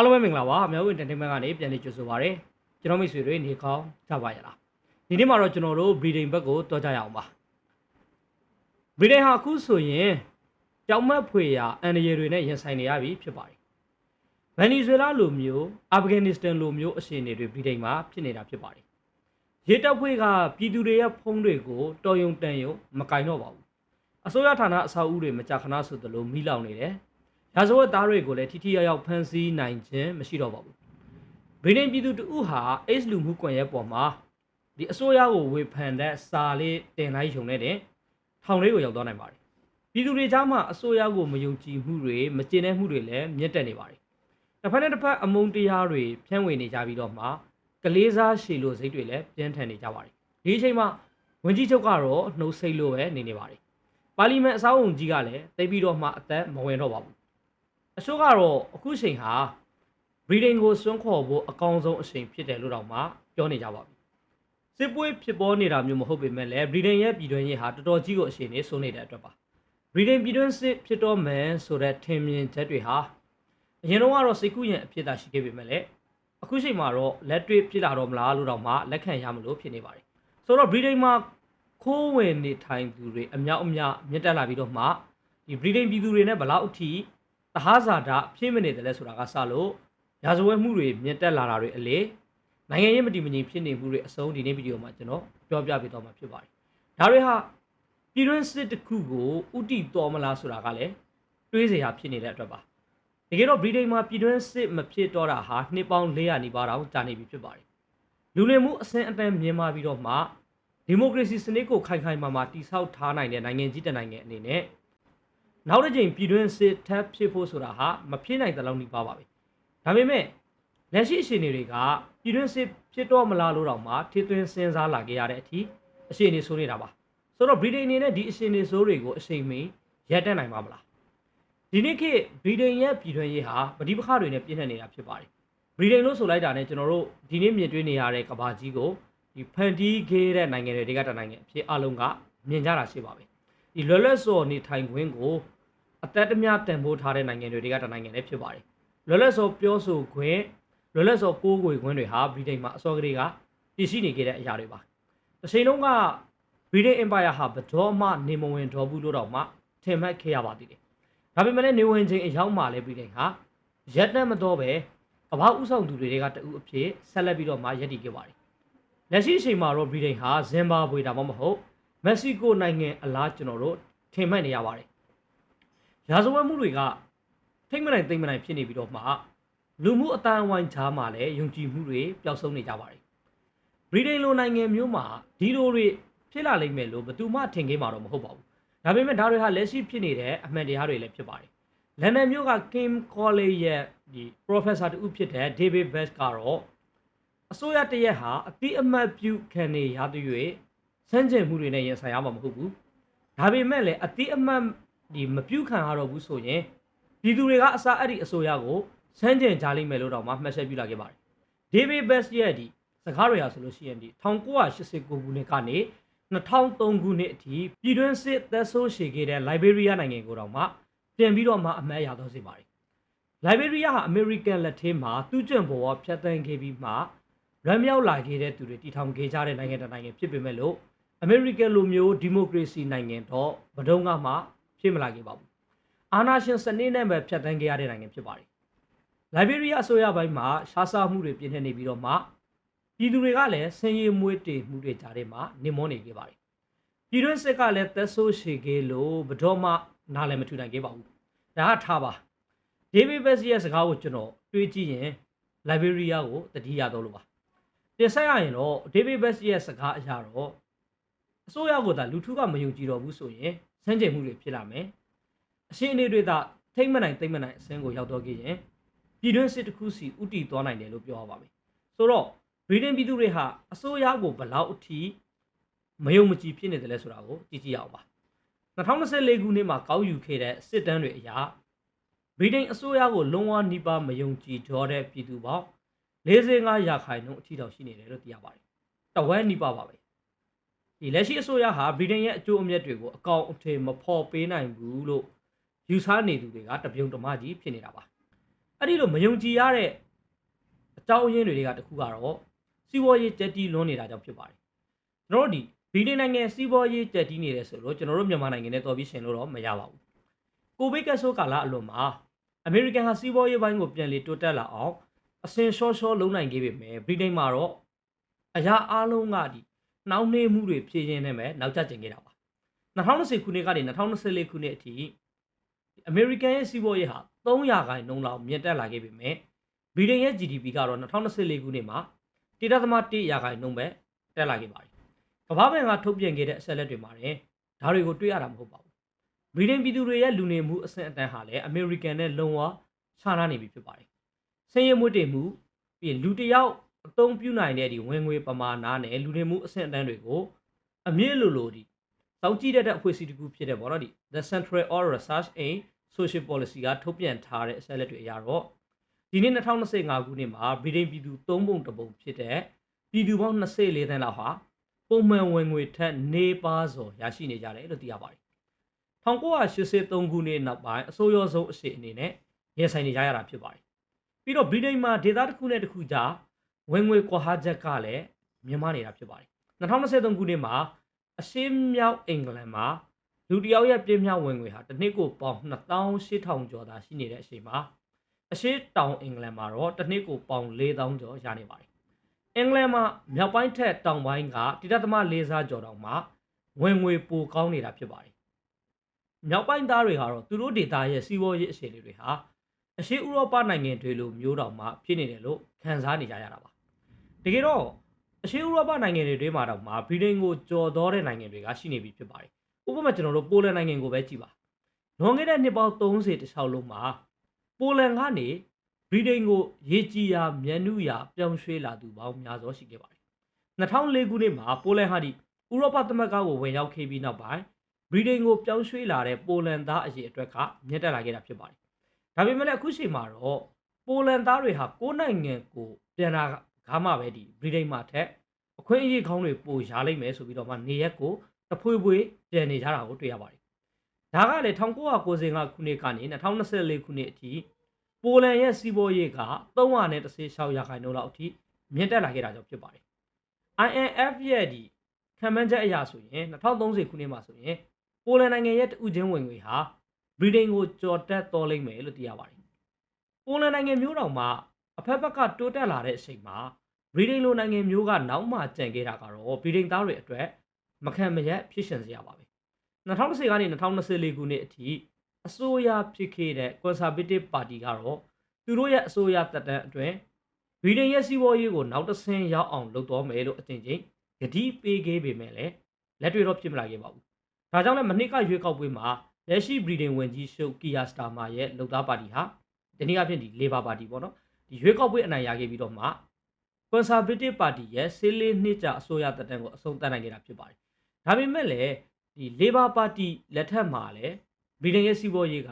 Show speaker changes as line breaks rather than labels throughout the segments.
အားလုံးပဲမင်္ဂလာပါမြောက်ဝင် entertainment ကနေပြန်လည်ကြိုဆိုပါရစေကျွန်တော်မိတ်ဆွေတွေနေကောင်းကြပါရလားဒီနေ့မှာတော့ကျွန်တော်တို့ breeding ဘက်ကိုတွားကြရအောင်ပါ breeding ဟာအခုဆိုရင်ကြောင်မက်ဖွေရာအန်ဒီရတွေနဲ့ရင်ဆိုင်နေရပြီဖြစ်ပါတယ်ဗန်နီဇွဲလားလိုမျိုးအာဖဂန်နစ္စတန်လိုမျိုးအခြေအနေတွေ breeding မှာဖြစ်နေတာဖြစ်ပါတယ်ရေတပ်ဖွဲ့ကပြည်သူတွေရဲ့ဖုံးတွေကိုတော်ယုံတန်ယုံမကင်တော့ပါဘူးအစိုးရဌာနအဆောက်အဦတွေမကြာခဏဆိုသလိုမိလောင်နေတယ် ရာဇဝတ်သားတွေကိုလည်းထိထိရောက်ရောက်ဖမ်းဆီးနိုင်ခြင်းမရှိတော့ပါဘူး။ဗြိတိန်ပြည်သူတဦးဟာ AIDS လူမှုကွန်ရက်ပေါ်မှာဒီအစိုးရကိုဝေဖန်တဲ့စာလေးတင်လိုက်ရုံနဲ့တင်ထောင်လေးကိုရောက်သွားနိုင်ပါတယ်။ပြည်သူတွေကြားမှာအစိုးရကိုမယုံကြည်မှုတွေမကျေနပ်မှုတွေလည်းမြင့်တက်နေပါတယ်။တစ်ဖက်နဲ့တစ်ဖက်အမုန်းတရားတွေဖြန့်ဝေနေကြပြီးတော့မှကလေးစားရှည်လို့စိတ်တွေလည်းပြင်းထန်နေကြပါတယ်။ဒီအချိန်မှာဝန်ကြီးချုပ်ကတော့နှုတ်ဆိတ်လို့ပဲနေနေပါတယ်။ပါလီမန်အဆောက်အုံကြီးကလည်းတိတ်ပြီးတော့မှအသက်မဝင်တော့ပါဘူး။ အချို့ကတော့အခုချိန်ဟာ breeding ကိုစွန့်ခေါ်ဖို့အကောင်းဆုံးအချိန်ဖြစ်တယ်လို့တောင်မှပြောနေကြပါပြီ။စစ်ပွဲဖြစ်ပေါ်နေတာမျိုးမဟုတ်ပေမဲ့လည်း breeding ရဲ့ပြည်တွင်းရေးဟာတော်တော်ကြီးကိုအချိန်နဲ့ဆိုနေတဲ့အတွက်ပါ။ breeding ပြည်တွင်းစစ်ဖြစ်တော့မယ်ဆိုတဲ့ထင်မြင်ချက်တွေဟာအရင်တော့ကတော့စိတ်ကူးရင်အဖြစ်သာရှိခဲ့ပေမဲ့လည်းအခုချိန်မှာတော့လက်တွေ့ဖြစ်လာတော့မလားလို့တောင်မှလက်ခံရမလို့ဖြစ်နေပါတယ်။ဆိုတော့ breeding မှာခိုးဝင်နေထိုင်သူတွေအများအများမြင့်တက်လာပြီးတော့မှဒီ breeding ပြည်သူတွေနဲ့ဘလောက်အထိ တဟဇာတာဖြစ်မနေတယ်လဲဆိုတာကစလို့ရာဇဝတ်မှုတွေမြင့်တက်လာတာတွေအလေနိုင်ငံရေးမတည်မငြိမ်ဖြစ်နေမှုတွေအဆုံးဒီနေ့ဗီဒီယိုမှာကျွန်တော်ပြောပြပေးတော့မှာဖြစ်ပါတယ်။ဒါတွေဟာပြည်တွင်းစစ်တစ်ခုကိုဥတီတော်မလားဆိုတာကလည်းတွေးစရာဖြစ်နေတဲ့အတွက်ပါ။တကယ်တော့ဗြိတိန်မှာပြည်တွင်းစစ်မဖြစ်တော့တာဟာနှစ်ပေါင်း400နီးပါးတောင်ကြာနေပြီဖြစ်ပါတယ်။လူလင်မှုအဆင့်အတန်းမြင်မာပြီးတော့မှဒီမိုကရေစီစနစ်ကိုခိုင်ခိုင်မာမာတည်ဆောက်ထားနိုင်တဲ့နိုင်ငံကြီးတစ်နိုင်ငံအနေနဲ့ နောက်တစ်ချိန်ပြည်တွင်းစစ်ထပ်ဖြစ်ဖို့ဆိုတာဟာမဖြစ်နိုင်တဲ့လောက်နှိပါပါပဲဒါပေမဲ့လက်ရှိအခြေအနေတွေကပြည်တွင်းစစ်ဖြစ်တော့မလားလို့တောင်မှထေသွင်းစဉ်းစားလာခဲ့ရတဲ့အထိအခြေအနေဆိုးနေတာပါဆိုတော့ဗြိတိန်အနေနဲ့ဒီအခြေအနေဆိုးတွေကိုအချိန်မီရပ်တန့်နိုင်ပါမလားဒီနေ့ခေတ်ဗြိတိန်ရဲ့ပြည်တွင်းရေးဟာပဋိပက္ခတွေနဲ့ပြည့်နှက်နေတာဖြစ်ပါတယ်ဗြိတိန်လို့ဆိုလိုက်တာနဲ့ကျွန်တော်တို့ဒီနေ့မြင်တွေ့နေရတဲ့ကဘာကြီးကိုဒီဖန်တီးခဲ့တဲ့နိုင်ငံတွေကတနိုင်ငံအဖြစ်အလုံးကမြင်ကြတာရှိပါပဲ ဒီလွယ်လွယ်စော်နေထိုင်ခွင့်ကိုအသက်တမျှတန်ဖိုးထားတဲ့နိုင်ငံတွေကတနိုင်ငံလည်းဖြစ်ပါတယ်လွယ်လွယ်စောပြောဆိုခွင့်လွယ်လွယ်စောကိုးကွယ်ခွင့်တွေဟာဗြိတိန်မှာအစောကလေးကတည်ရှိနေခဲ့တဲ့အရာတွေပါတစ်ချိန်လုံးကဗြိတိန်အင်ပါယာဟာဘတော်မှနေမဝင်တော်ဘူးလို့တော့မှထင်မှတ်ခဲ့ရပါသေးတယ်ဒါပေမဲ့လည်းနေဝင်ချင်းအရောက်မှလည်းဗြိတိန်ဟာရက်တက်မတော်ပဲကမ္ဘာဥဆောင်သူတွေကတအုပ်အဖြစ်ဆက်လက်ပြီးတော့မှရည်တည်ခဲ့ပါတယ်လက်ရှိအချိန်မှာတော့ဗြိတိန်ဟာဇင်ဘာဘွေဒါမှမဟုတ် မက္ကဆီကိုနိုင်ငံအလားကျွန်တော်တို့ထင်မှတ်နေရပါတယ်ရာဇဝတ်မှုတွေကထိတ်မနိုင်သိမ့်မနိုင်ဖြစ်နေပြီးတော့မှလူမှုအတိုင်းအဝိုင်းကြားမှာလည်းယုံကြည်မှုတွေပျောက်ဆုံးနေကြပါတယ်။ဗြိတိန်လိုနိုင်ငံမျိုးမှာဒီလိုတွေဖြစ်လာလိမ့်မယ်လို့ဘယ်သူမှထင်ခဲ့မှာတော့မဟုတ်ပါဘူး။ဒါပေမဲ့ဒါတွေဟာလက်ရှိဖြစ်နေတဲ့အမှန်တရားတွေလည်းဖြစ်ပါတယ်။လန်ဒန်မြို့က King College ရဲ့ဒီ professor တူဖြစ်တဲ့ David Best ကတော့အစိုးရတရက်ဟာအတိအမှတ်ပြုခံနေရတဲ့၍ စမ်းကြင်မှုတွေနဲ့ရင်ဆိုင်ရမှာမဟုတ်ဘူး။ဒါပေမဲ့လည်းအတိအမှတ်ဒီမပြုတ်ခံရတော့ဘူးဆိုရင်ပြည်သူတွေကအစားအဲ့ဒီအစိုးရကိုစမ်းကြင်ကြလိမ့်မယ်လို့တော့မှမှတ်ချက်ပြုလာခဲ့ပါတယ်။ David Best ရဲ့ဒီစကားတွေဟာဆိုလို့ရှိရင်ဒီ1989ခုနှစ်ကနေ2003ခုနှစ်အထိပြည်တွင်းစစ်သက်ဆိုးရှည်ခဲ့တဲ့ Liberia နိုင်ငံကိုတော့မှပြန်ပြီးတော့မှအမှတ်ရတော့စေပါတယ်။ Liberia ဟာ American လက်ထဲမှာသူ့ကြံပေါ်ကဖြတ်တန်းခဲ့ပြီးမှလွမ်းမြောက်လာခဲ့တဲ့သူတွေတည်ထောင်ခဲ့ကြတဲ့နိုင်ငံတစ်နိုင်ငံဖြစ်ပေမဲ့လို့ American လိုမျိုးဒီမိုကရေစီနိုင်ငံတော့ဘယ်တော့မှဖြစ်မလာခဲ့ပါဘူး။အာနာရှင်စနစ်နဲ့ပဲဖြတ်တန်းခဲ့ရတဲ့နိုင်ငံဖြစ်ပါတယ်။လိုက်ဘေးရီးယားအစိုးရပိုင်းမှာရှားစားမှုတွေပြင်းထန်နေပြီးတော့မှပြည်သူတွေကလည်းဆင်းရဲမွေးတေမှုတွေကြားထဲမှာနေမောနေခဲ့ပါတယ်။ပြည်တွင်းစစ်ကလည်းသက်ဆိုးရှည်ခဲ့လို့ဘတော်မှနားလည်းမထူနိုင်ခဲ့ပါဘူး။ဒါကထားပါ။ဒေးဗစ်ဘက်စ်ရဲ့စကားကိုကျွန်တော်တွေးကြည့်ရင်လိုက်ဘေးရီးယားကိုတတိယတော့လို့ပါ။တင်ဆက်ရရင်တော့ဒေးဗစ်ဘက်စ်ရဲ့စကားအရာတော့ အစိုးရကသာလူထုကမယုံကြည်တော့ဘူးဆိုရင်စမ်းကြင်မှုတွေဖြစ်လာမယ်။အရှင်းအနေတွေသာထိမ့်မနိုင်သိမ့်မနိုင်အဆင်းကိုရောက်တော့ခဲ့ရင်ပြည်တွင်းစစ်တစ်ခုစီဥတီသွားနိုင်တယ်လို့ပြောရပါမယ်။ဆိုတော့ဗြိတိန်ပြည်သူတွေဟာအစိုးရကိုဘလောက်အထိမယုံမကြည်ဖြစ်နေတယ်လဲဆိုတာကိုကြည့်ကြည့်ရအောင်ပါ။2024ခုနှစ်မှာကောက်ယူခဲ့တဲ့စစ်တမ်းတွေအရဗြိတိန်အစိုးရကိုလုံးဝနှိပါမယုံကြည်တော့တဲ့ပြည်သူပေါင်း45ရာခိုင်နှုန်းအထိတောင်ရှိနေတယ်လို့သိရပါတယ်။တဝက်နှိပါပါပဲ။ ဒီလက်ရှိအစိုးရဟာဗြိတိန်ရဲ့အကျိုးအမြတ်တွေကိုအကောင်အထည်မဖော်ပေးနိုင်ဘူးလို့ယူဆနေသူတွေကတပြုံတမကြီးဖြစ်နေတာပါအဲ့ဒီလိုမယုံကြည်ရတဲ့အကြောင်းအရင်းတွေကတခုကတော့စီးပွားရေးကြက်တီးလွန်းနေတာကြောင့်ဖြစ်ပါတယ်ကျွန်တော်တို့ဒီဗီဒီနိုင်ငံစီးပွားရေးကြက်တီးနေတယ်ဆိုတော့ကျွန်တော်တို့မြန်မာနိုင်ငံနဲ့တော်ပြီးရှင်လို့တော့မရပါဘူးကိုဗစ်ကပ်ဆိုးကာလအလွန်မှာအမေရိကန်ဟာစီးပွားရေးဘိုင်းကိုပြန်လည်တိုးတက်လာအောင်အစင်ရှော့ရှော့လုံးနိုင်ခဲ့ပေမဲ့ဗြိတိန်မှာတော့အရာအားလုံးကဒီ နှောင်းနှေးမှုတွေဖြည့်ရင်းနေမဲ့နောက်ကျကျင်ခဲ့တာပါ2020ခုနှစ်ကနေ2024ခုနှစ်အထိအမေရိကန်ရဲ့စီးပွားရေးဟာ300ခိုင်နှုန်းလောက်မြင့်တက်လာခဲ့ပေမဲ့ဗြိတိန်ရဲ့ GDP ကတော့2024ခုနှစ်မှာ1.1ရာခိုင်နှုန်းပဲတက်လာခဲ့ပါတယ်ကမ္ဘာ့ဘဏ်ကထုတ်ပြန်ခဲ့တဲ့အချက်လက်တွေမှာလည်းဒါတွေကိုတွေ့ရတာမဟုတ်ပါဘူးဗြိတိန်ပြည်သူတွေရဲ့လူနေမှုအဆင့်အတန်းဟာလည်းအမေရိကန်နဲ့လုံဝခြားနားနေပြီဖြစ်ပါတယ်ဆင်းရဲမွေးတေမှုပြီးရင်လူတစ်ယောက် အသုံးပြုနိုင်တဲ့ဒီဝင်ငွေပမာဏနဲ့လူနေမှုအဆင့်အတန်းတွေကိုအမြင့်လိုလိုဒီစောင့်ကြည့်တဲ့အဖွဲ့အစည်းတစ်ခုဖြစ်တဲ့ပေါ့နော်ဒီ The Central All Research in Social Policy ကထုတ်ပြန်ထားတဲ့အချက်လက်တွေအရတော့ဒီနေ့2025ခုနှစ်မှာဗြိတိန်ပြည်သူ၃ပုံတစ်ပုံဖြစ်တဲ့ပြည်သူပေါင်း24သန်းလောက်ဟာပုံမှန်ဝင်ငွေထက်နေပါစော်ရရှိနေကြတယ်လို့သိရပါတယ်1983ခုနှစ်နောက်ပိုင်းအစိုးရဆုံးအရှိအနေနဲ့ရင်ဆိုင်နေကြရတာဖြစ်ပါတယ်ပြီးတော့ဗြိတိန်မှာဒေသတစ်ခုနဲ့တစ်ခုကြား ဝင်ငွေကွာဟချက်ကလည်းမြင့်မားနေတာဖြစ်ပါတယ်2023ခုနှစ်မှာအရှေ့မြောက်အင်္ဂလန်မှာလူတစ်ယောက်ရဲ့ပြင်းပြဝင်ငွေဟာတစ်နှစ်ကိုပေါင်2800ကျော်သာရှိနေတဲ့အချိန်မှာအရှေ့တောင်အင်္ဂလန်မှာတော့တစ်နှစ်ကိုပေါင်4000ကျော်ရနေပါတယ်အင်္ဂလန်မှာမြောက်ပိုင်းထက်တောင်ပိုင်းကတိတသမ၄စားကျော်တောင်မှဝင်ငွေပိုကောင်းနေတာဖြစ်ပါတယ်မြောက်ပိုင်းသားတွေကတော့သူတို့ဒေတာရဲ့စီးပွားရေးအခြေအနေတွေဟာ အရှေ့ဥရောပနိုင်ငံတွေလိုမျိုးတောင်မှဖြစ်နေတယ်လို့ခံစားနေကြရတာပါတကယ်တော့အရှေ့ဥရောပနိုင်ငံတွေတွင်းမှာတော့မှဗြိတိန်ကိုကြော်တော်တဲ့နိုင်ငံတွေကရှိနေပြီဖြစ်ပါတယ်ဥပမာကျွန်တော်တို့ပိုလန်နိုင်ငံကိုပဲကြည့်ပါလွန်ခဲ့တဲ့နှစ်ပေါင်း30တခြားလုံးမှာပိုလန်ကနေဗြိတိန်ကိုရေကြီးရာမြန်နုရာပြောင်းရွှေ့လာသူပေါင်းများစွာရှိခဲ့ပါတယ်2004ခုနှစ်မှာပိုလန်ဟာဒီဥရောပသမဂ္ဂကိုဝင်ရောက်ခဲ့ပြီးနောက်ပိုင်းဗြိတိန်ကိုပြောင်းရွှေ့လာတဲ့ပိုလန်သားအရေးအတွက်ကမြင့်တက်လာခဲ့တာဖြစ်ပါတယ် ဒါပေမဲ့လည်းအခုချိန်မှာတော့ပိုလန်သားတွေဟာကိုယ်နိုင်ငံကိုပြန်လာကားမှပဲဒီဗြိတိန်မှာထက်အခွင့်အရေးကောင်းတွေပိုရလိမ့်မယ်ဆိုပြီးတော့မှနေရက်ကိုတဖွေဖွေပြန်နေကြတာကိုတွေ့ရပါတယ်ဒါကလည်း1995ခုနှစ်ကနေ2024ခုနှစ်အထိပိုလန်ရဲ့စီးပွားရေးက316ရာခိုင်နှုန်းလောက်အထိမြင့်တက်လာခဲ့တာကြောင့်ဖြစ်ပါတယ် INF ရဲ့ဒီခံမှန်းချက်အရဆိုရင်2030ခုနှစ်မှာဆိုရင်ပိုလန်နိုင်ငံရဲ့တဦးချင်းဝင်ငွေဟာ ဗြိတိန်ကိုကျော်တက်တော်လိမ့်မယ်လို့သိရပါတယ်ပိုလန်နိုင်ငံမျိုးတော်မှာအဖက်ဘက်ကတိုးတက်လာတဲ့အချိန်မှာဗြိတိန်လိုနိုင်ငံမျိုးကနောက်မှကြံခဲ့တာကတော့ဗြိတိန်သားတွေအတွက်မခံမရက်ဖြစ်ရှင်စရာပါပဲ2010ကနေ2024ခုနှစ်အထိအစိုးရဖြစ်ခဲ့တဲ့ Conservative Party ကတော့သူတို့ရဲ့အစိုးရတပ်တန်းအတွင်းဗြိတိန်ရဲ့စီးပွားရေးကိုနောက်တစ်ဆင့်ရောက်အောင်လုပ်တော်မယ်လို့အတင်ချင်းဂတိပေးခဲ့ပေမဲ့လည်းလက်တွေ့တော့ဖြစ်မလာခဲ့ပါဘူး။ဒါကြောင့်လည်းမနစ်ကရွေးကောက်ပွဲမှာ လက်ရှိဗြိတိန်ဝန်ကြီးချုပ်ကီယာစတာမာရဲ့လုံသားပါတီဟာဒီနေ့အဖြစ်ဒီ Labour Party ပေါ့နော်ဒီရွေးကောက်ပွဲအနိုင်ရခဲ့ပြီးတော့မှ Conservative Party ရဲ့ဆေးလေးနှစ်ကြာအစိုးရတပ်တန်းကိုအဆုံးသတ်နိုင်ခဲ့တာဖြစ်ပါတယ်။ဒါပေမဲ့လည်းဒီ Labour Party လက်ထက်မှာလည်းဗြိတိန်ရဲ့စီးပွားရေးက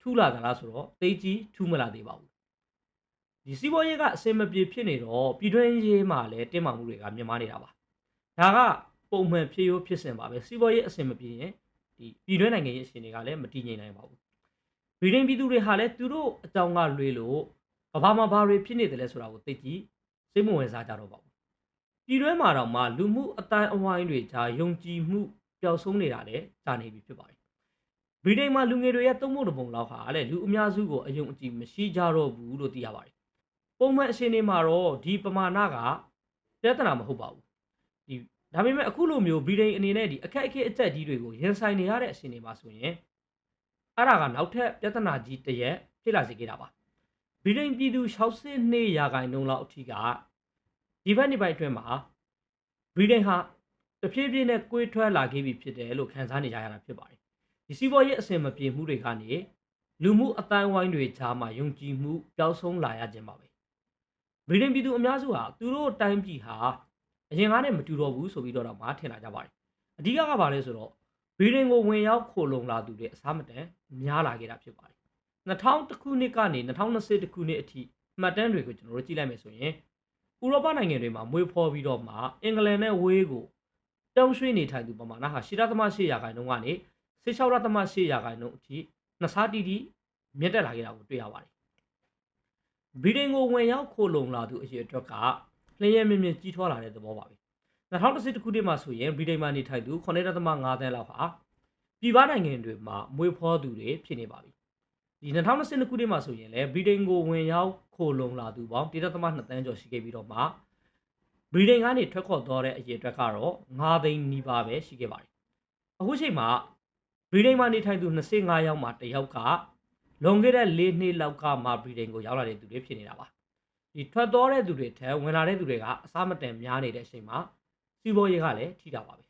ထူးလာသလားဆိုတော့သိကြီးထူးမလာသေးပါဘူးဒီစီးပွားရေးကအဆင်မပြေဖြစ်နေတော့ပြည်တွင်းရေးမှာလည်းတင်းမာမှုတွေကမြင့်မားနေတာပါဒါကပုံမှန်ဖြစ်ရိုးဖြစ်စဉ်ပါပဲစီးပွားရေးအဆင်မပြေရင် ဒီပြည်တွင်းနိုင်ငံရေးအရှင်တွေကလည်းမတည်ငြိမ်နိုင်ပါဘူးဗြိတိန်ပြည်သူတွေဟာလည်းသူတို့အကြောင်းကလွေလို့ကဘာမှာဘာတွေဖြစ်နေတယ်လဲဆိုတာကိုသိကြည့်စိတ်မဝင်စားကြတော့ပါဘူးပြည်တွင်းမှာတော့မှလူမှုအတိုင်းအဝိုင်းတွေကြားယုံကြည်မှုပျောက်ဆုံးနေတာလည်းကြာနေပြီဖြစ်ပါတယ်ဗြိတိန်မှာလူငယ်တွေရဲ့သုံးဖို့တပုံလောက်ဟာလည်းလူအများစုကိုအယုံအကြည်မရှိကြတော့ဘူးလို့သိရပါတယ်။ပုံမှန်အချိန်တွေမှာတော့ဒီပမာဏကပြဿနာမဟုတ်ပါဘူး။ဒီ ဒါပေမဲ့အခုလိုမျိုးဗြိတိန်အနေနဲ့ဒီအခက်အခဲအသက်ကြီးတွေကိုရင်ဆိုင်နေရတဲ့အချိန်တွေမှာဆိုရင်အဲ့ဒါကနောက်ထပ်ပြဿနာကြီးတစ်ရက်ဖြစ်လာစေခဲ့တာပါ။ဗြိတိန်ပြည်သူ62ရာခိုင်နှုန်းလောက်အထိကဒီဘက်နေ့ပိုင်းအတွင်းမှာဗြိတိန်ဟာတဖြည်းဖြည်းနဲ့ကွေးထွက်လာခဲ့ပြီဖြစ်တယ်လို့ခန်းစားနေကြရတာဖြစ်ပါတယ်ဒီစီးပွားရေးအဆင်မပြေမှုတွေကနေလူမှုအတိုင်းဝိုင်းတွေကြားမှာယုံကြည်မှုပျောက်ဆုံးလာရခြင်းပါပဲဗြိတိန်ပြည်သူအများစုဟာသူတို့တိုင်းပြည်ဟာ အရင်ကနဲ့မတူတော့ဘူးဆိုပြီးတော့တော့မထင်လာကြပါတယ်အဓိကကဘာလဲဆိုတော့ဗြိတိန်ကိုဝင်ရောက်ခိုလုံလာသူတွေအစားမတန်များလာခဲ့တာဖြစ်ပါတယ်2000ခုနှစ်ကနေ2020ခုနှစ်အထိမှတ်တမ်းတွေကိုကျွန်တော်တို့ကြည့်လိုက်မယ်ဆိုရင်ဥရောပနိုင်ငံတွေမှာမွေးဖော်ပြီးတော့မှအင်္ဂလန်နဲ့ဝေးကိုတောင်းရွှေ့နေထိုင်သူပမာဏဟာ8.8ရာခိုင်နှုန်းကနေ16.8ရာခိုင်နှုန်းအထိနှစ်ဆတီတီမြင့်တက်လာခဲ့တာကိုတွေ့ရပါတယ်ဗြိတိန်ကိုဝင်ရောက်ခိုလုံလာသူအရေအတွက်က လျှင်ရမြင့်မြင့်ကြီးထွားလာတဲ့သဘောပါပဲ2010ခုနှစ်မှာဆိုရင်ဗြိတိန်မှာနေထိုင်သူ9.5သန်းလောက်ဟာပြည်ပနိုင်ငံတွေမှာမွေးဖွားသူတွေဖြစ်နေပါပြီဒီ2020ခုနှစ်မှာဆိုရင်လည်းဗြိတိန်ကိုဝင်ရောက်ခိုလုံလာသူပေါင်း1.2သန်းကျော်ရှိခဲ့ပြီးတော့မှဗြိတိန်ကနေထွက်ခွာသွားတဲ့အရေအတွက်ကတော့9သိန်းနီးပါးပဲရှိခဲ့ပါတယ်အခုချိန်မှာဗြိတိန်မှာနေထိုင်သူ25ယောက်မှာတစ်ယောက်ကလွန်ခဲ့တဲ့၄နှစ်လောက်ကမှဗြိတိန်ကိုရောက်လာတဲ့သူတွေဖြစ်နေတာပါ ဒီထွက်သွားတဲ့သူတွေထက်ဝင်လာတဲ့သူတွေကအစားမတန်များနေတဲ့အချိန်မှာစီးပွားရေးကလည်းထိတာပါပဲ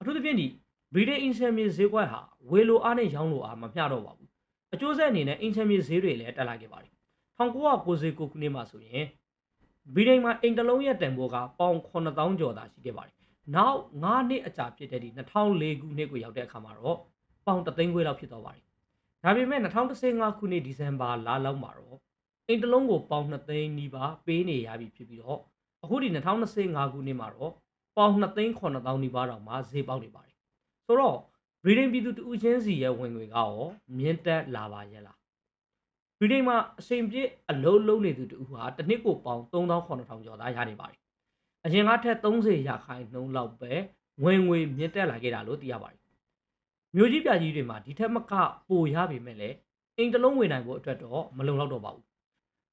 အထူးသဖြင့်ဒီဗြိတိန်အင်ဆမ်မြေဈေးကွက်ဟာဝေလိုအားနဲ့ရောင်းလိုအားမမျှတော့ပါဘူးအကျိုးဆက်အနေနဲ့အင်ဆမ်မြေဈေးတွေလည်းတက်လာခဲ့ပါတယ်1999ခုနှစ်မှာဆိုရင်ဗြိတိန်မှာအိမ်တစ်လုံးရဲ့တန်ဖိုးကပေါင်9000ကျော်သာရှိခဲ့ပါတယ်နောက်9နှစ်အကြာဖြစ်တဲ့ဒီ2004ခုနှစ်ကိုရောက်တဲ့အခါမှာတော့ပေါင်3သိန်းခွဲလောက်ဖြစ်သွားပါတယ်ဒါပေမဲ့2015ခုနှစ်ဒီဇင်ဘာလလောက်မှာတော့ အိမ်တစ်လုံးကိုပေါင်2သိန်းနီးပါးပေးနေရပြီဖြစ်ပြီးတော့အခုဒီ2025ခုနှစ်မှာတော့ပေါင်2သိန်း9000နီးပါးတောင်မှဈေးပေါက်နေပါတယ်ဆိုတော့ဗြိတိန်ပြည်သူတဦးချင်းစီရဲ့ဝင်ငွေကရောမြင့်တက်လာပါရဲ့လားဗြိတိန်မှာအချိန်ပြည့်အလုံးလုံးနေသူတူဟာတစ်နှစ်ကိုပေါင်3900ကျော်သားရနေပါတယ်အရင်ကထက်30ရာခိုင်နှုန်းလောက်ပဲဝင်ငွေမြင့်တက်လာခဲ့တာလို့သိရပါတယ်မြို့ကြီးပြကြီးတွေမှာဒီထက်မကပိုရပေမဲ့လည်းအိမ်တစ်လုံးဝင်နိုင်ဖို့အတွက်တော့မလုံလောက်တော့ပါဘူး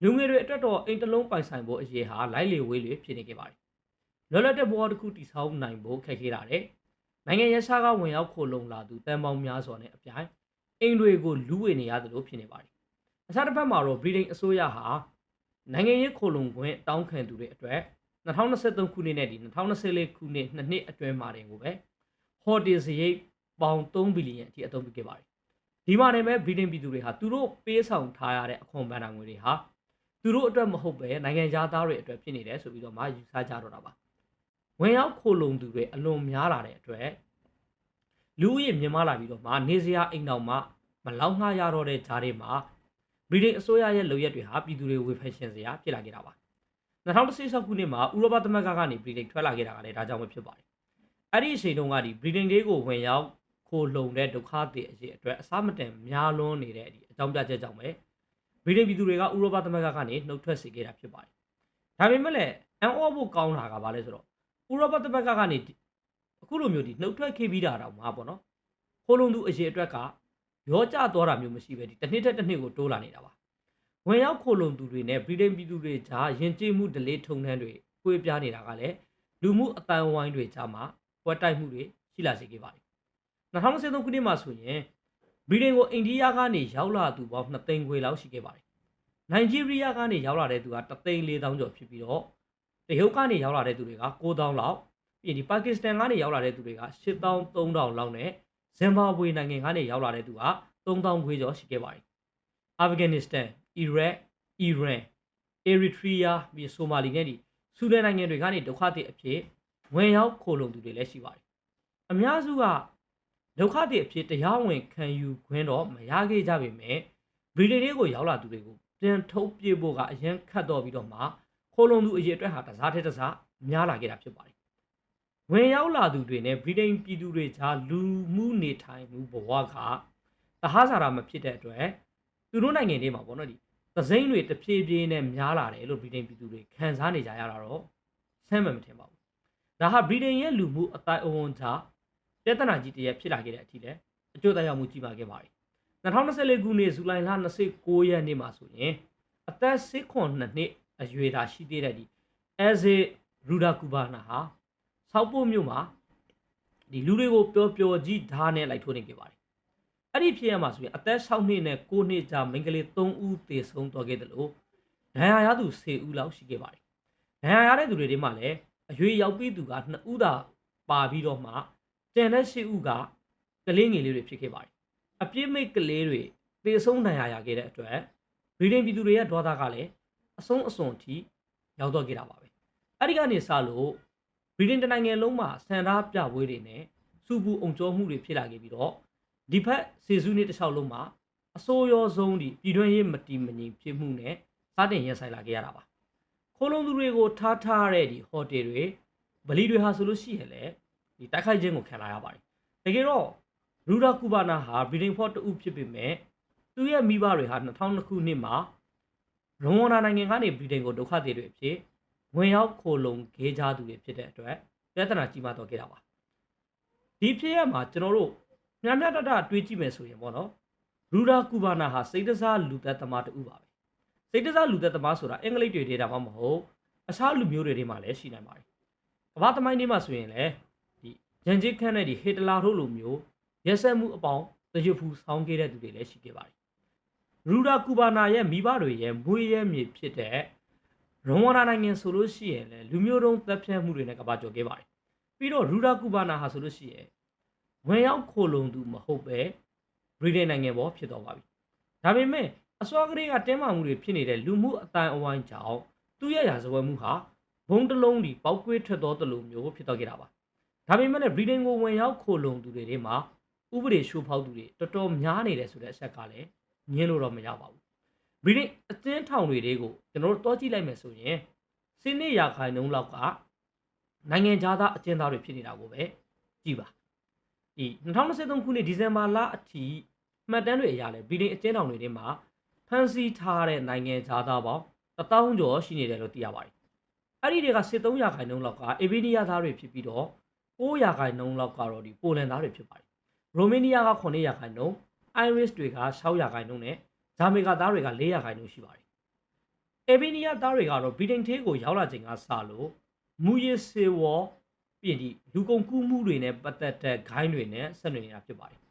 လူငယ်တွေအတွက်တော့အိမ်တစ်လုံးပိုင်ဆိုင်ဖို့အရေးဟာလိုက်လေဝေးလေဖြစ်နေခဲ့ပါတယ်လောလောတဲ့ဘဝတစ်ခုတည်ဆောက်နိုင်ဖို့ခက်ခဲတာတဲ့နိုင်ငံရရှားကဝင်ရောက်ခိုလုံလာသူတန်ပေါင်းများစွာနဲ့အပြိုင်အိမ်တွေကိုလူဝေနေရတယ်လို့ဖြစ်နေပါတယ်အခြားတစ်ဖက်မှာတော့ဗြိတိန်အစိုးရဟာနိုင်ငံရေးခိုလုံခွင့်တောင်းခံသူတွေအတွက်2023ခုနှစ်နဲ့ဒီ2024ခုနှစ်နှစ်နှစ်အတွင်းမှာတင်ကိုပဲဟော်တယ်စရိတ်ပေါင်3ဘီလီယံအထိအသုံးပြုခဲ့ပါတယ်ဒီမှာနေမဲ့ဗြိတိန်ပြည်သူတွေဟာသူတို့ပေးဆောင်ထားရတဲ့အခွန်ဘဏ္ဍာငွေတွေဟာ သူတို့အတွက်မဟုတ်ပဲနိုင်ငံသားတွေအတွက်ဖြစ်နေတယ်ဆိုပြီးတော့မှယူဆကြတော့တာပါဝင်ရောက်ခိုလုံသူတွေအလွန်များလာတဲ့အတွက်လူဦးရေမြင့်မားလာပြီးတော့မှနေစရာအိမ်တော်မှမလောက်ငှားရတော့တဲ့ဂျားတွေမှာဗြိတိန်အစိုးရရဲ့လုပ်ရက်တွေဟာပြည်သူတွေဝေဖန်ရှင်စရာဖြစ်လာခဲ့တာပါ2016ခုနှစ်မှာဥရောပသမဂ္ဂကနေဗြိတိန်ထွက်လာခဲ့တာကလည်းဒါကြောင့်ပဲဖြစ်ပါတယ်အဲ့ဒီအချိန်တုန်းကဒီဗြိတိန်တွေကိုဝင်ရောက်ခိုလုံတဲ့ဒုက္ခတွေအရေးအတွက်အစားမတန်များလွန်းနေတဲ့ဒီအကြောင်းပြချက်ကြောင့်ပဲ ဗြိတိန်ပြည်သူတွေကဥရောပသမဂ္ဂကနေနှုတ်ထွက်စေခဲ့တာဖြစ်ပါတယ်ဒါပေမဲ့လည်းအန်အောဖို့ကောင်းတာကဘာလဲဆိုတော့ဥရောပသမဂ္ဂကနေအခုလိုမျိုးဒီနှုတ်ထွက်ခဲ့ပြီးတာတော့မှာပေါ့နော်ခိုလုံသူအရေးအတွက်ကရောကျသွားတာမျိုးမရှိပဲဒီတစ်နှစ်ထက်တစ်နှစ်ကိုတိုးလာနေတာပါဝင်ရောက်ခိုလုံသူတွေနဲ့ဗြိတိန်ပြည်သူတွေကြားယဉ်ကျေးမှုဒလေးထုံထမ်းတွေကိုေးပြားနေတာကလည်းလူမှုအတိုင်းဝိုင်းတွေကြားမှာပွဲတိုက်မှုတွေရှိလာစေခဲ့ပါတယ်2023ခုနှစ်မှာဆိုရင် ဗြိတိန်ကိုအိန္ဒိယကနေရောက်လာသူပေါင်း2သိန်းခွဲလောက်ရှိခဲ့ပါတယ်နိုင်ဂျီးရီးယားကနေရောက်လာတဲ့သူက3သိန်း4000ကျော်ဖြစ်ပြီးတော့တရုတ်ကနေရောက်လာတဲ့သူတွေက9000လောက်ပြီးရင်ဒီပါကစ္စတန်ကနေရောက်လာတဲ့သူတွေက8300လောက်နဲ့ဇင်ဘာဘွေနိုင်ငံကနေရောက်လာတဲ့သူက3000ခွဲကျော်ရှိခဲ့ပါတယ်အာဖဂန်နစ္စတန်အီရတ်အီရန်အီရီထရီးယားပြီးဆိုမာလီနဲ့ဒီဆူဒန်နိုင်ငံတွေကနေဒုက္ခသည်အဖြစ်ဝင်ရောက်ခိုလုံသူတွေလည်းရှိပါတယ်အများစုက ဒုက္ခသည်အဖြစ်တရားဝင်ခံယူခွင့်တော့မရခဲ့ကြပေမဲ့ဗြိတိန်တွေကိုရောက်လာသူတွေကိုပြန်ထုတ်ပြေဖို့ကအရင်ခတ်တော့ပြီးတော့မှခိုလုံသူအရေအတွက်ဟာတစားတဲ့တစားများလာခဲ့တာဖြစ်ပါတယ်ဝင်ရောက်လာသူတွေနဲ့ဗြိတိန်ပြည်သူတွေကြားလူမှုနေထိုင်မှုဘဝကတဟဆာရာမဖြစ်တဲ့အတွက်သူတို့နိုင်ငံတွေမှာပေါ့နော်ဒီသစိမ့်တွေတဖြည်းဖြည်းနဲ့များလာတယ်လို့ဗြိတိန်ပြည်သူတွေခံစားနေကြရတာတော့ဆမ်းမှမထင်ပါဘူးဒါဟာဗြိတိန်ရဲ့လူမှုအတိုင်းအဝန်ကြား ပြဿနာကြီးတရက်ဖြစ်လာခဲ့တဲ့အထိလည်းအကျိုးတရားမှုကြီးပါခဲ့ပါတယ်2024ခုနှစ်ဇူလိုင်လ29ရက်နေ့မှာဆိုရင်အသက်16နှစ်အရွယ်သာရှိသေးတဲ့ဒီအဲဇေရူဒါကူဘာနာဟာဆောက်ပို့မြို့မှာဒီလူတွေကိုပျော်ပျော်ကြီးဓာတ်နဲ့လိုက်ထိုးနေခဲ့ပါတယ်အဲ့ဒီဖြစ်ရမှာဆိုရင်အသက်6နှစ်နဲ့9နှစ်ကြာမိန်းကလေး3ဦးသေဆုံးသွားခဲ့တယ်လို့ဒဏ်ရာရသူ10ဦးလောက်ရှိခဲ့ပါတယ်ဒဏ်ရာရတဲ့သူတွေထဲမှာလည်းအရွေရောက်ပြီးသူက2ဦးသာပါပြီးတော့မှ ကျန်တဲ့10ဦးကကလေးငယ်လေးတွေဖြစ်ခဲ့ပါတယ်အပြစ်မိတ်ကလေးတွေသေဆုံးဒဏ်ရာရခဲ့တဲ့အတွက်ဗြိတိန်ပြည်သူတွေရဲ့ဒေါသကလည်းအဆုံးအစွန်ထိရောက်တော့ခဲ့တာပါပဲအဲ့ဒီကနေစလို့ဗြိတိန်တနိုင်ငံလုံးမှာဆန္ဒပြပွဲတွေနဲ့စူပူအုံကျော်မှုတွေဖြစ်လာခဲ့ပြီးတော့ဒီဖက်စေစုနှစ်တစ်လျှောက်လုံးမှာအစိုးရဆုံးဒီပြည်တွင်းရေးမတီမငြိမ်ဖြစ်မှုနဲ့စတင်ရင်ဆိုင်လာခဲ့ရတာပါခိုးလုံးသူတွေကိုထားထားတဲ့ဒီဟိုတယ်တွေဗလီတွေဟာဆိုလို့ရှိရင်လည်း ဒီတိုက်ခိုက်ခြင်းကိုခံလာရပါတယ်တကယ်တော့ရူဒါကူဘာနာဟာဗြိတိန်ဖော့တူဖြစ်ပေမဲ့သူ့ရဲ့မိဘတွေဟာ2002ခုနှစ်မှာရွန်ဝနာနိုင်ငံကနေဗြိတိန်ကိုဒုက္ခသည်တွေအဖြစ်ဝင်ရောက်ခိုလုံခဲ့ကြသူတွေဖြစ်တဲ့အတွက်ပြဿနာကြီးမားတော့ခဲ့တာပါဒီဖြစ်ရမှာကျွန်တော်တို့ညမြတတတွေးကြည့်မယ်ဆိုရင်ပေါ့နော်ရူရာကူဘာနာဟာစိတ်တစားလူသက်သမားတူပါပဲစိတ်တစားလူသက်သမားဆိုတာအင်္ဂလိပ်တွေဒေတာမှမဟုတ်အခြားလူမျိုးတွေထဲမှာလည်းရှိနိုင်ပါတယ်ကမ္ဘာသမိုင်းထဲမှာဆိုရင်လည်း ဒီဂျန်ဂျစ်ခန့်နဲ့ဒီဟစ်တလာတို့လိုမျိုးရက်ဆက်မှုအပေါင်းတရွတ်ဖူဆောင်းခဲ့တဲ့သူတွေလည်းရှိခဲ့ပါတယ်ရူရာကူဘာနာရဲ့မိဘတွေရဲ့မွေးရဲမြေဖြစ်တဲ့ရွန်ဝနာနိုင်ငံဆိုလို့ရှိရင်လည်းလူမျိုးတုံးတပ်ဖြတ်မှုတွေနဲ့ကမ္ဘာကျော်ခဲ့ပါတယ်ပြီးတော့ရူရာကူဘာနာဟာဆိုလို့ရှိရင်ဝင်ရောက်ခိုလုံသူမဟုတ်ပဲဗြိတိန်နိုင်ငံပေါ်ဖြစ်သွားပါပြီဒါပေမဲ့အစောကလေးကတင်းမာမှုတွေဖြစ်နေတဲ့လူမှုအတိုင်းအဝိုင်းကြောင့်သူ့ရဲ့ရာဇဝတ်မှုဟာဘုံတစ်လုံးဒီပောက်ကွေးထွက်သောတလူမျိုးဖြစ်တော့ခဲ့တာပါ ဒါပေမဲ့လည်းဗြိတိန်ကိုဝင်ရောက်ခိုလုံသူတွေထဲမှာဥပဒေရှိုးဖောက်သူတွေတော်တော်များနေတယ်ဆိုတဲ့အချက်ကလည်းညင်းလို့တော့မရပါဘူးဗြိတိန်အသင်းထောင်တွေတွေကိုကျွန်တော်တို့တွားကြည့်လိုက်မယ်ဆိုရင်စိနေရခိုင်နှုန်းလောက်ကနိုင်ငံသားအကျဉ်းသားတွေဖြစ်နေတာကိုပဲကြည့်ပါဒီ2023ခုနှစ်ဒီဇင်ဘာလအထိမှတ်တမ်းတွေအရလဲဗြိတိန်အကျဉ်းထောင်တွေထဲမှာဖမ်းဆီးထားတဲ့နိုင်ငံသားပေါင်း1000ကျော်ရှိနေတယ်လို့သိရပါတယ်အဲ့ဒီတွေက73ရာခိုင်နှုန်းလောက်ကအေဗီနီးယားသားတွေဖြစ်ပြီးတော့ 9ရာခိုင်နှုန်းလောက်ကတော့ဒီပိုလန်သားတွေဖြစ်ပါတယ်ရိုမေးနီးယားက9ရာခိုင်နှုန်းအိုင်ရစ်တွေက6ရာခိုင်နှုန်းနဲ့ဂျာမေကာသားတွေက4ရာခိုင်နှုန်းရှိပါတယ်အေဗီနီးယားသားတွေကတော့ဗြိတိန်သေးကိုရောက်လာချိန်ကစလို့မူရစ်စေဝေါ်ပြင်ဒီလူကုန်ကူးမှုတွေနဲ့ပတ်သက်တဲ့ဂိုင်းတွေနဲ့ဆက်နွယ်နေတာဖြစ်ပါတယ်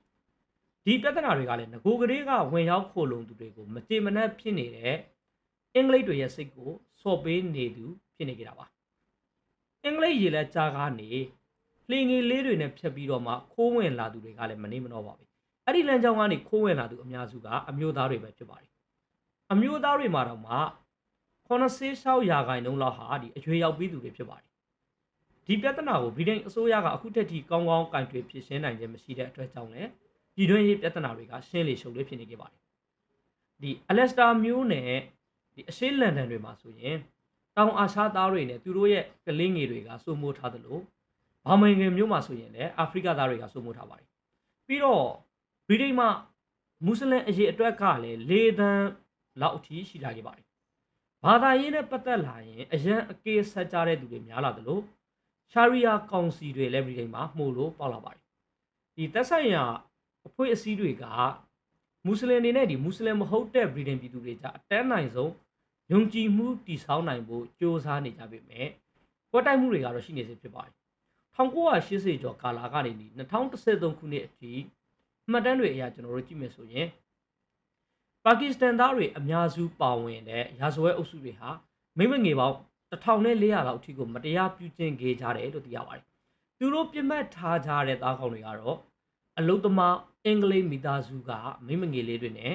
ဒီပြဿနာတွေကလည်းငကိုကလေးကဝင်ရောက်ခိုလုံသူတွေကိုမကြေမနက်ဖြစ်နေတဲ့အင်္ဂလိပ်တွေရဲ့စိတ်ကိုစော့ပေးနေသူဖြစ်နေကြတာပါအင်္ဂလိပ်ရေလက်ကြားကနေ လှေငယ်လေးတွေနဲ့ဖြတ်ပြီးတော့မှခိုးဝင်လာသူတွေကလည်းမနေမနှောပါဘူးအဲ့ဒီလမ်းကြောင်းကနေခိုးဝင်လာသူအများစုကအမျိုးသားတွေပဲဖြစ်ပါတယ်အမျိုးသားတွေမှာတော့မှ86ရာခိုင်နှုန်းလောက်ဟာဒီအရွယ်ရောက်ပြီးသူတွေဖြစ်ပါတယ်ဒီပြဿနာကိုဗြိတိန်အစိုးရကအခုထက်ထိကောင်းကောင်းကင်တွယ်ဖြစ်ရှင်းနိုင်ခြင်းမရှိတဲ့အတွက်ကြောင့်လည်းပြည်တွင်းရေးပြဿနာတွေကရှင်းလေရှုပ်လေဖြစ်နေကြပါတယ်ဒီအလက်စတာမျိုးနဲ့ဒီအရှေ့လန်ဒန်တွေမှာဆိုရင်တောင်အာရှသားတွေနဲ့သူတို့ရဲ့ကလင်းငယ်တွေကစိုးမိုးထားသလို ဘာမင်ငယ်မျိုးမှာဆိုရင်လည်းအာဖရိကသားတွေကစိုးမိုးထားပါတယ်ပြီးတော့ဗြိတိန်မှာမွတ်စလင်အရေးအတွက်ကလည်း၄သန်းလောက်အထိရှိလာခဲ့ပါတယ်ဘာသာရေးနဲ့ပတ်သက်လာရင်အရန်အကေးဆက်ကြတဲ့သူတွေများလာသလိုရှာရီယာကောင်စီတွေလည်းဗြိတိန်မှာမှုလို့ပေါက်လာပါတယ်ဒီသက်ဆိုင်ရာအဖွဲ့အစည်းတွေကမွတ်စလင်တွေနဲ့ဒီမွတ်စလင်မဟုတ်တဲ့ဗြိတိန်ပြည်သူတွေကြအတန်းနိုင်ဆုံးယုံကြည်မှုတည်ဆောက်နိုင်ဖို့ကြိုးစားနေကြပေမဲ့ကွက်တိုက်မှုတွေကတော့ရှိနေစေဖြစ်ပါတယ် 1980ကျော်ကာလကနေ2013ခုနှစ်အထိမှတ်တမ်းတွေအရကျွန်တော်တို့ကြည့်မယ်ဆိုရင်ပါကစ္စတန်သားတွေအများစုပါဝင်တဲ့ရာဇဝဲအုပ်စုတွေဟာမိမငယ်ပေါင်း1400လောက်အထိကိုမတရားပြုကျင့်ခဲ့ကြတယ်လို့သိရပါတယ်။သူတို့ပြစ်မှတ်ထားကြတဲ့သားကောင်တွေကတော့အလုသမားအင်္ဂလိပ်မိသားစုကမိမငယ်လေးတွေနဲ့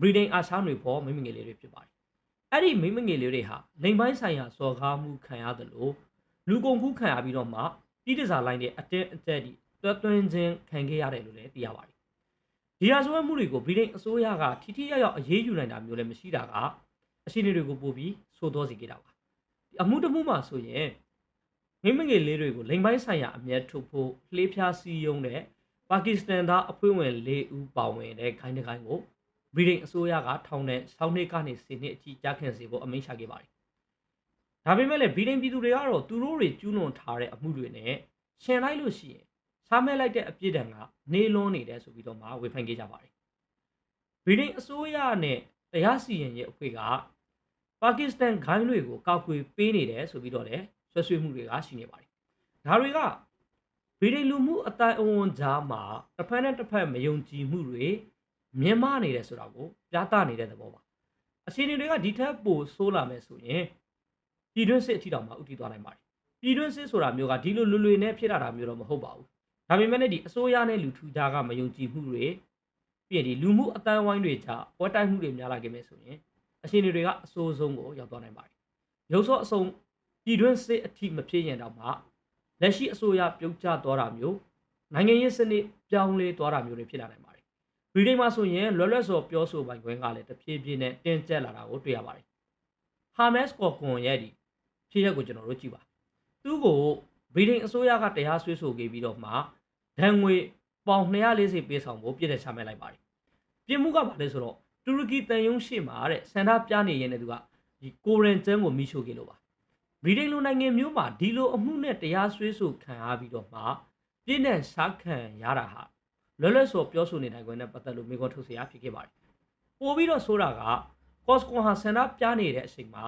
ဗြိတိန်အာရှတွေပေါ်မိမငယ်လေးတွေဖြစ်ပါတယ်။အဲ့ဒီမိမငယ်လေးတွေဟာလိမ်ပိုင်းဆိုင်ရာစော်ကားမှုခံရသလိုလူကုန်ကူးခံရပြီးတော့မှ ပြည်တစားလိုင်းတဲ့အတင်းအကျပ်ဒီတွတ်သွင်းခြင်းခံခဲ့ရတယ်လို့လည်းသိရပါတယ်။ဒီဟာဆိုမှုတွေကိုဗြိတိန်အစိုးရကထိထိရောက်ရောက်အရေးယူနိုင်တာမျိုးလည်းမရှိတာကအရှိန်တွေကိုပို့ပြီးဆိုတော့စီခဲ့တာပါ။အမှုတမှုမှဆိုရင်မိမငယ်လေးတွေကိုလိမ်ပိုင်းဆိုင်ရာအမျက်ထုတ်ဖို့လှေးဖျားစီးယုံတဲ့ပါကစ္စတန်သားအဖွဲ့ဝင်၄ဦးပါဝင်တဲ့ခိုင်းတစ်ခိုင်းကိုဗြိတိန်အစိုးရကထောင်နဲ့ဆောင်းနှစ်ကနေ10နှစ်အထိကြားခံစေဖို့အမိန့်ချခဲ့ပါတယ်။ ဒါပေမဲ့လည်းဗြိတိန်ပြည်သူတွေကတော့သူတို့တွေကျူးလွန်ထားတဲ့အမှုတွေနဲ့ရှင်လိုက်လို့ရှိရင်စားမဲ့လိုက်တဲ့အပြစ်ဒဏ်ကနေလွန်းနေတယ်ဆိုပြီးတော့မှဝေဖန်ခဲ့ကြပါတယ်။ဗြိတိန်အစိုးရနဲ့တရားစီရင်ရေးအဖွဲ့ကပါကစ္စတန်ဂိုင်းတွေကိုကောက်ကွေပေးနေတယ်ဆိုပြီးတော့လည်းဆွဆွေးမှုတွေကရှိနေပါတယ်။ဒါတွေကဗီဒီလူမှုအတိုင်းအဝန်ကြားမှာတစ်ဖက်နဲ့တစ်ဖက်မယုံကြည်မှုတွေမြင်မနေတယ်ဆိုတာကိုပြသနေတဲ့သဘောပါအခြေအနေတွေကဒီထက်ပိုဆိုးလာမယ်ဆိုရင် ပြည်တွင်းစစ်အထိတောင်မှဥတီသွားနိုင်ပါတယ်ပြည်တွင်းစစ်ဆိုတာမျိုးကဒီလိုလွယ်လွယ်နဲ့ဖြစ်လာတာမျိုးတော့မဟုတ်ပါဘူးဒါပေမဲ့လည်းဒီအစိုးရနဲ့လူထူကြားကမယုံကြည်မှုတွေပြီးရင်ဒီလူမှုအတိုင်းဝိုင်းတွေကြားပေါ်တိုက်မှုတွေများလာခဲ့မယ်ဆိုရင်အခြေအနေတွေကအဆိုးဆုံးကိုရောက်သွားနိုင်ပါတယ်ရုပ်စောအစုံပြည်တွင်းစစ်အထိမဖြစ်ရင်တော့မှလက်ရှိအစိုးရပြုတ်ကျသွားတာမျိုးနိုင်ငံရေးစနစ်ပြောင်းလဲသွားတာမျိုးတွေဖြစ်လာနိုင်ပါတယ်ဗြိတိန်မှာဆိုရင်လွယ်လွယ်စော်ပြောဆိုပိုင်ခွင့်ကလည်းတဖြည်းဖြည်းနဲ့တင်းကျပ်လာတာကိုတွေ့ရပါတယ်ဟာမက်စ်ကော်ကွန်ရဲ့ဒီ ဖြစ်ရက်ကိုကျွန်တော်တို့ကြည့်ပါသူ့ကိုဗြိတိန်အစိုးရကတရားစွဲဆိုခဲ့ပြီးတော့မှဒဏ်ငွေပေါင်240ပေးဆောင်ဖို့ပြည်တယ်ချမှတ်လိုက်ပါတယ်ပြင်မှုကဘာလဲဆိုတော့တူရကီတန်ယုံရှိမှာတဲ့ဆန္ဒပြနေရတဲ့သူကဒီကိုရန်ကျန်းကိုမိရှို့ခဲ့လို့ပါဗြိတိန်လိုနိုင်ငံမျိုးမှာဒီလိုအမှုနဲ့တရားစွဲဆိုခံရပြီးတော့မှပြင်းတဲ့ရှားခံရတာဟာလွယ်လွယ်ဆိုပြောဆိုနေနိုင်ခွင့်နဲ့ပတ်သက်လို့မိခေါ်ထုတ်စရာဖြစ်ခဲ့ပါတယ်ပို့ပြီးတော့ဆိုတာက Costco ဟာဆန္ဒပြနေတဲ့အချိန်မှာ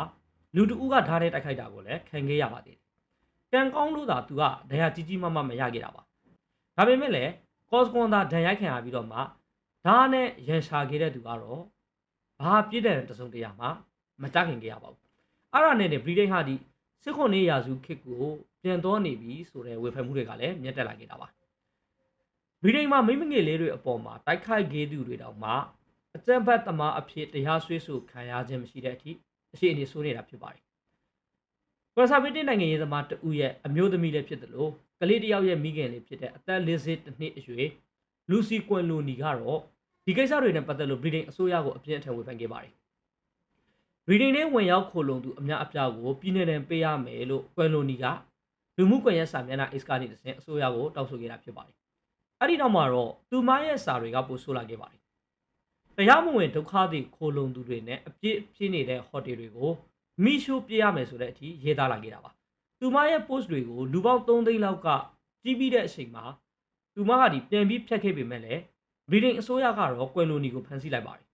လူတဦးကဓာတ်နဲ့တိုက်ခိုက်တာကိုလည်းခံခဲ့ရပါသေးတယ်ကံကောင်းလို့သာသူကဒဏ်ရာကြီးကြီးမားမားမရခဲ့တာပါဒါပေမဲ့လည်းကော့စကွန်သာဒဏ်ရိုက်ခံရပြီးတော့မှဓာတ်နဲ့ရန်ရှာခဲ့တဲ့သူကတော့ဘာပြည့်တဲ့တစုံတရာမှမကြခင်ခဲ့ရပါဘူးအဲ့ဒါနဲ့ဗြိတိန်ဟာဒီစစ်ခွန်နေရာစုခေတ်ကိုပြန်တော်နေပြီဆိုတဲ့ဝေဖန်မှုတွေကလည်းမြင့်တက်လာခဲ့တာပါဗြိတိန်မှာမိမငယ်လေးတွေအပေါ်မှာတိုက်ခိုက်ခဲ့သူတွေတောင်မှအကြံဖတ်သမားအဖြစ်တရားစွဲဆိုခံရခြင်းမရှိတဲ့အထိ အရှိအနေဆိုးနေတာဖြစ်ပါတယ်ကွန်ဆာဗေးတစ်နိုင်ငံရေးသမားတဦးရဲ့အမျိုးသမီးလည်းဖြစ်တယ်လို့ကလေးတစ်ယောက်ရဲ့မိခင်လေးဖြစ်တဲ့အသက်40နှစ်အရွယ်လူစီကွန်လိုနီကတော့ဒီကိစ္စတွေနဲ့ပတ်သက်လို့ဗြိတိန်အစိုးရကိုအပြင်းအထန်ဝေဖန်ခဲ့ပါတယ်ဗြိတိန်နဲ့ဝင်ရောက်ခိုလုံသူအများအပြားကိုပြည်내တန်ပေးရမယ်လို့ကွန်လိုနီကလူမှုကွန်ရက်စာမျက်နှာ X ကနေတစ်ဆင့်အစိုးရကိုတောင်းဆိုခဲ့တာဖြစ်ပါတယ်အဲ့ဒီနောက်မှာတော့သူမရဲ့စာတွေကပိုဆိုးလာခဲ့ပါတယ် တရားမဝင်ဒုက္ခသည်ခိုလုံသူတွေနဲ့အပြစ်ဖြစ်နေတဲ့ဟိုတယ်တွေကိုမိရှို့ပြရမယ်ဆိုတဲ့အထိရေးသားလာခဲ့တာပါသူမရဲ့ post တွေကိုလူပေါင်း3သိန်းလောက်ကကြီးပြီးတဲ့အချိန်မှာသူမကဒီပြန်ပြီးဖြတ်ခဲ့ပေမဲ့လည်းဗြိတိန်အစိုးရကတော့ကွယ်လိုနီကိုဖမ်းဆီးလိုက်ပါတယ်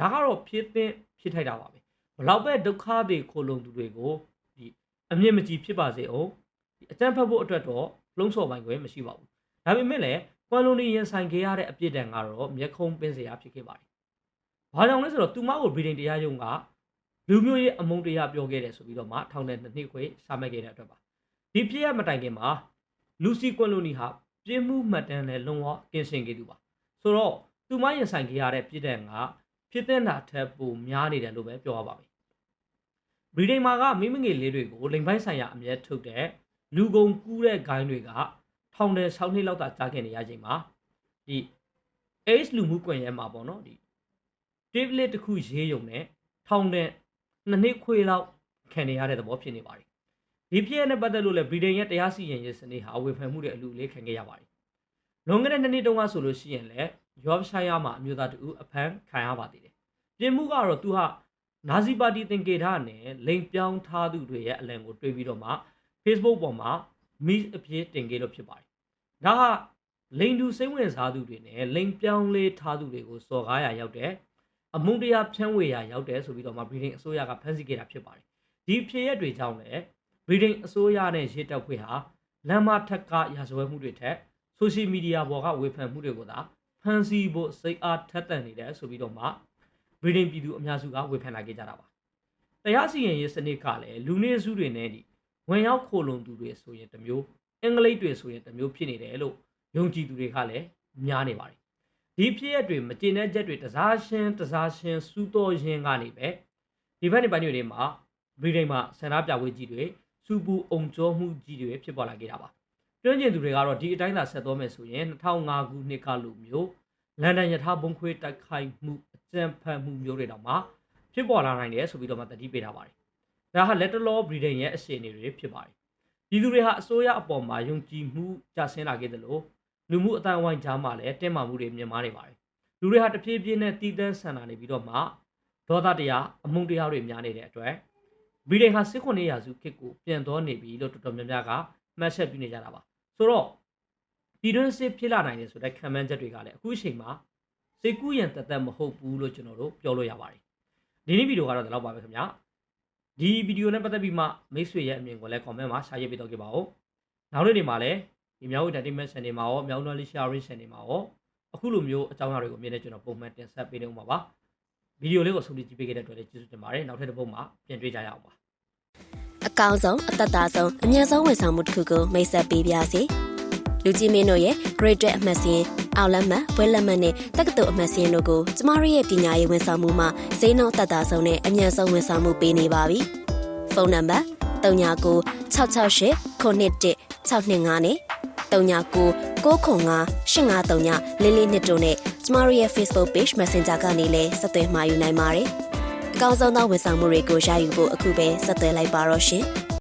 ဒါကတော့ဖြစ်သင့်ဖြစ်ထိုက်တာပါပဲဘလောက်ပဲဒုက္ခတွေခိုလုံသူတွေကိုဒီအမြင့်မကြီးဖြစ်ပါစေအောင်ဒီအကြမ်းဖက်ဖို့အတွက်တော့လုံးစော်ပိုင်ခွင့်မရှိပါဘူးဒါပေမဲ့လည်းကွယ်လိုနီရင်ဆိုင်ခဲ့ရတဲ့အပြစ်ဒဏ်ကတော့မျက်ခုံးပင်းစရာဖြစ်ခဲ့ပါတယ် ဘာကြောင့်လဲဆိုတော့သူမကိုဗြိတိန်တရားရုံးကလူမျိုးရေးအမုန်းတရားပြောခဲ့တယ်ဆိုပြီးတော့မှထောင်ထဲနှစ်နှစ်ခွေရှာမဲ့ခဲ့တဲ့အတွက်ပါဒီဖြစ်ရမတိုင်ခင်မှာလူစီကွန်လိုနီဟာပြင်းမှုမှတ်တမ်းနဲ့လုံးဝကင်းစင်ခဲ့သူပါဆိုတော့သူမရင်ဆိုင်ခဲ့ရတဲ့ပြည်တဲ့ကဖြစ်တဲ့နာထက်ပိုများနေတယ်လို့ပဲပြောရပါမယ်ဗြိတိန်မှာကမိမငယ်လေးတွေကိုလိမ်ပိုင်းဆိုင်ရာအမြဲထုတ်တဲ့လူကုန်ကူးတဲ့ဂိုင်းတွေကထောင်ထဲ6နှစ်လောက်သာကြာခဲ့နေရချိန်မှာဒီ age လူမှုကွန်ရက်မှာပေါ့နော်ဒီ tablet တစ်ခုရေးယုံနဲ့ထောင်ထဲနှစ်နှစ်ခွေလောက်ခံနေရတဲ့သဘောဖြစ်နေပါတယ်ဒီဖြစ်ရတဲ့ပတ်သက်လို့လည်းဗြိတိန်ရဲ့တရားစီရင်ရေးစနစ်ဟာဝေဖန်မှုတွေအလူလေးခံခဲ့ရပါတယ်လွန်ခဲ့တဲ့နှစ်နှစ်တုန်းကဆိုလို့ရှိရင်လည်းယော့ရှိုင်းယာမှာအမျိုးသားတူအဖမ်းခံရပါသေးတယ်ပြင်မှုကတော့သူဟာနာဇီပါတီသင်္ကေတနဲ့လိန်ပြောင်းထားသူတွေရဲ့အလံကိုတွေးပြီးတော့မှ Facebook ပေါ်မှာမိအဖြစ်တင်ခဲ့လို့ဖြစ်ပါတယ်ဒါဟာလိန်တူစိတ်ဝင်စားသူတွေနဲ့လိန်ပြောင်းလေးထားသူတွေကိုစော်ကားရရောက်တဲ့ အမုန်းတရားဖြန့်ဝေရရောက်တယ်ဆိုပြီးတော့မှဗြိတိန်အစိုးရကဖမ်းဆီးခဲ့တာဖြစ်ပါတယ်ဒီဖြစ်ရက်တွေကြောင့်လည်းဗြိတိန်အစိုးရနဲ့ရစ်တပ်ဖွဲ့ဟာလမ်းမထက်ကရာဇဝဲမှုတွေထက်ဆိုရှယ်မီဒီယာပေါ်ကဝေဖန်မှုတွေကိုသာဖန်ဆီးဖို့စိတ်အားထက်သန်နေတယ်ဆိုပြီးတော့မှဗြိတိန်ပြည်သူအများစုကဝေဖန်လာခဲ့ကြတာပါတရားစီရင်ရေးစနစ်ကလည်းလူနေစုတွေနဲ့ဒီဝင်ရောက်ခိုလုံသူတွေဆိုရင်တစ်မျိုးအင်္ဂလိပ်တွေဆိုရင်တစ်မျိုးဖြစ်နေတယ်လို့ယုံကြည်သူတွေကလည်းများနေပါတယ် ဒီဖြစ်ရက်တွေမကျေနပ်ချက်တွေတစားရှင်းတစားရှင်းစူးတော်ရင်းကနေပဲဒီဘက်နေပိုင်းတွေမှာဗြိတိန်မှာဆန္ဒပြပွဲကြီးတွေစူပူအုံကျော်မှုကြီးတွေဖြစ်ပေါ်လာခဲ့တာပါတွင်းကျင်သူတွေကတော့ဒီအတိုင်းသာဆက်သွားမယ်ဆိုရင်2005ခုနှစ်ကလိုမျိုးလန်ဒန်ယထာဘုံခွေးတိုက်ခိုက်မှုအကြမ်းဖက်မှုမျိုးတွေတောင်မှဖြစ်ပေါ်လာနိုင်တယ်ဆိုပြီးတော့မှတတိပေးထားပါတယ်ဒါဟာလက်တလောဗြိတိန်ရဲ့အခြေအနေတွေဖြစ်ပါတယ်ပြည်သူတွေဟာအစိုးရအပေါ်မှာယုံကြည်မှုကျဆင်းလာခဲ့သလို လူမှုအတိုင်းအဝိုင်းကြားမှာလည်းတင်းမာမှုတွေမြင့်မားနေပါတယ်လူတွေဟာတဖြည်းဖြည်းနဲ့တည်တံ့ဆန်လာနေပြီးတော့မှဒေါသတရားအမုန်းတရားတွေများနေတဲ့အတွက်ဗြိတိန်ဟာစစ်ခွန်နေရာစုခေတ်ကိုပြန်တော်နေပြီလို့တော်တော်များများကမှတ်ချက်ပြုနေကြတာပါဆိုတော့ပြည်တွင်းစစ်ဖြစ်လာနိုင်တယ်ဆိုတဲ့ခံမှန်းချက်တွေကလည်းအခုအချိန်မှာစိတ်ကူးရန်တသက်မဟုတ်ဘူးလို့ကျွန်တော်တို့ပြောလို့ရပါတယ်ဒီနေ့ဗီဒီယိုကတော့ဒီလောက်ပါပဲခင်ဗျာဒီဗီဒီယိုနဲ့ပတ်သက်ပြီးမှမိတ်ဆွေရဲ့အမြင်ကိုလည်း comment မှာ share ရေးပေးတော့ကြပါဦးနောက်နေ့တွေမှာလည်း ဒီမြောက်ဝ entertainment channel မှာရောမြောက် knowledge sharing channel မှာရောအခုလိုမျိုးအကြောင်းအရာတွေကိုအမြင်နဲ့ကျွန်တော်ပုံမှန်တင်ဆက်ပေးနေဦးမှာပါဗီဒီယိုလေးကိုဆုံးဖြတ်ကြည့်ပေးခဲ့တဲ့အတွက်လည်းကျေးဇူးတင်ပါတယ်နောက်ထပ်တစ်ပုဒ်မှာပြန်တွေ့ကြရအောင်ပါ
အကောင်းဆုံးအသက်သာဆုံးအမြတ်ဆုံးဝန်ဆောင်မှုတစ်ခုကိုမိတ်ဆက်ပေးပါစီလူကြီးမင်းတို့ရဲ့ Great အမှတ်စဉ်အောက်လက်မှတ်ဘွဲလက်မှတ်နဲ့တက္ကသိုလ်အမှတ်စဉ်တို့ကိုကျမတို့ရဲ့ပညာရေးဝန်ဆောင်မှုမှာဈေးနှုန်းသက်သာဆုံးနဲ့အမြတ်ဆုံးဝန်ဆောင်မှုပေးနေပါပြီ ဖုန်းနံပါတ်39 668 911 625နဲ့39 995 853လေးလေးနှစ်တို့နဲ့ကျမတို့ရဲ့ Facebook Page Messenger ကနေလည်းဆက်သွယ်မှာယူနိုင်ပါတယ်အကောင်းဆုံးသောဝန်ဆောင်မှုတွေကိုရယူဖို့အခုပဲဆက်သွယ်လိုက်ပါတော့ရှင်။